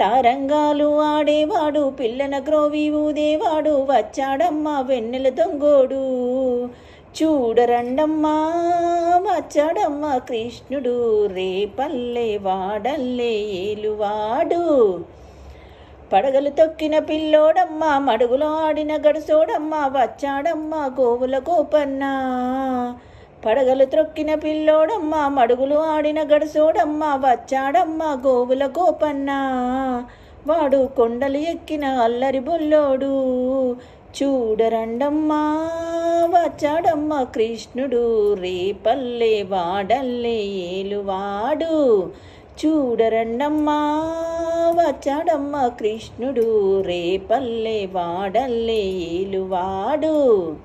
తారంగాలు ఆడేవాడు పిల్లన గ్రోవి ఊదేవాడు వచ్చాడమ్మ వెన్నెల దొంగోడు. చూడరండమ్మా వచ్చాడమ్మ కృష్ణుడు రేపల్లే వాడల్లే ఏలువాడు. పడగలు తొక్కిన పిల్లోడమ్మ మడుగులో ఆడిన గడుసోడమ్మ వచ్చాడమ్మ గోవుల గోపన్నా. పడగలు త్రొక్కిన పిల్లోడమ్మ మడుగులు ఆడిన గడుసోడమ్మ వచ్చాడమ్మ గోవుల గోపన్న. వాడు కొండలు ఎక్కిన అల్లరి బొల్లోడు. చూడరండమ్మా వచ్చాడమ్మ కృష్ణుడు. రేపల్లె వాడల్లే ఏలువాడు. చూడరండమ్మా వచ్చాడమ్మ కృష్ణుడు. రేపల్లె వాడల్లే ఏలువాడు.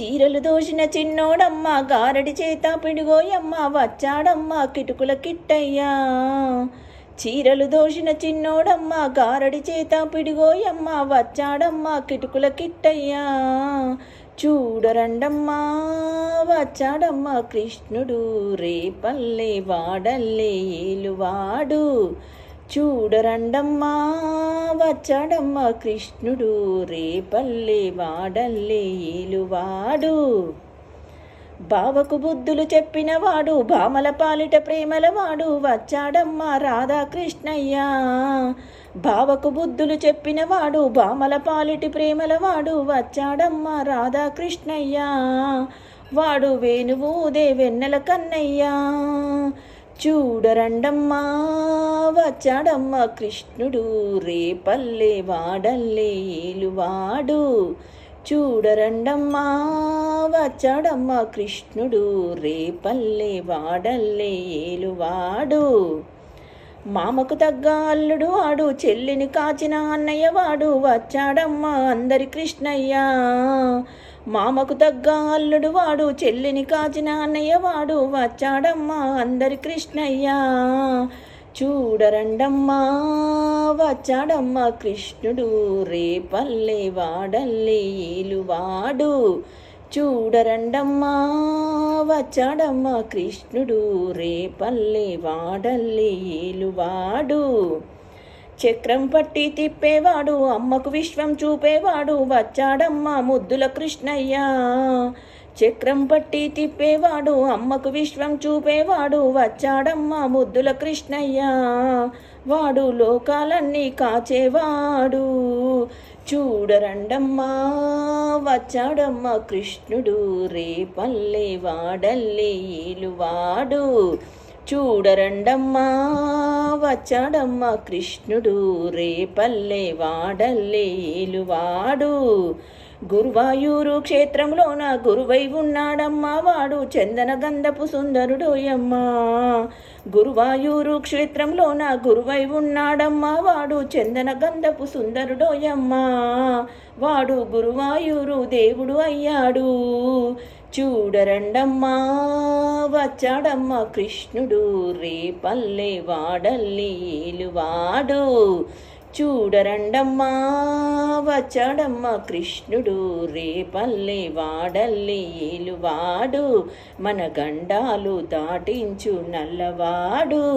చీరలు దోషిన చిన్నోడమ్మ గారడి చేత పిడిగోయమ్మ వచ్చాడమ్మ కిటుకుల కిట్టయ్యా. చీరలు దోషిన చిన్నోడమ్మ గారడి చేత పిడిగోయమ్మ వచ్చాడమ్మ కిటుకుల కిట్టయ్యా. చూడరండమ్మా వచ్చాడమ్మ కృష్ణుడు రేపల్లె వాడల్లే ఏలువాడు. చూడరండమ్మా వచ్చాడమ్మ కృష్ణుడు రేపల్లె వాడల్లే ఏలువాడు. బావకు బుద్ధులు చెప్పినవాడు భామల పాలిట ప్రేమలవాడు వచ్చాడమ్మా రాధాకృష్ణయ్య. బావకు బుద్ధులు చెప్పినవాడు భామల పాలిటి ప్రేమలవాడు వచ్చాడమ్మా రాధాకృష్ణయ్య. వాడు వేణువు దే వెన్నెల కన్నయ్యా. చూడరండమ్మా వచ్చాడమ్మ కృష్ణుడు రేపల్లె వాడల్లే ఏలువాడు. చూడరండమ్మా వచ్చాడమ్మ కృష్ణుడు రేపల్లె వాడల్లే ఏలువాడు. మామకు తగ్గ అల్లుడు వాడు చెల్లిని కాచిన అన్నయ్య వాడు. వచ్చాడమ్మ అందరి కృష్ణయ్య. మామకు తగ్గ అల్లుడు వాడు చెల్లిని కాచిన అన్నయ్య వాడు వచ్చాడమ్మా అందరి కృష్ణయ్య. చూడరండమ్మా వచ్చాడమ్మా కృష్ణుడు రేపల్లె వాడల్లే ఏలువాడు. చూడరండమ్మా వచ్చాడమ్మా కృష్ణుడు రేపల్లె వాడల్లే ఏలువాడు. చక్రం పట్టి తిప్పేవాడు అమ్మకు విశ్వం చూపేవాడు వచ్చాడమ్మ ముద్దుల కృష్ణయ్య. చక్రం పట్టి తిప్పేవాడు అమ్మకు విశ్వం చూపేవాడు వచ్చాడమ్మ ముద్దుల కృష్ణయ్య. వాడు లోకాలన్నీ కాచేవాడు. చూడరండమ్మా వచ్చాడమ్మ కృష్ణుడు రేపల్లె వాడల్లే ఏలువాడు. చూడరండమ్మా వచ్చాడమ్మ కృష్ణుడు రేపల్లె వాడల్లే ఏలువాడు. గురువాయూరు నా గురువై ఉన్నాడమ్మా వాడు చందన గంధపు సుందరుడోయమ్మా. గురువాయూరు క్షేత్రంలో నా గురువై ఉన్నాడమ్మా వాడు చందన గంధపు సుందరుడోయమ్మా. వాడు గురువాయూరు దేవుడు అయ్యాడు. చూడరండమ్మా వచ్చాడమ్మ కృష్ణుడు రేపల్లె వాడల్లి ఏలువాడు. చూడరండమ్మా వచ్చాడమ్మ కృష్ణుడు రేపల్లె వాడల్లి ఏలువాడు. మన గండాలు దాటించు నల్లవాడు.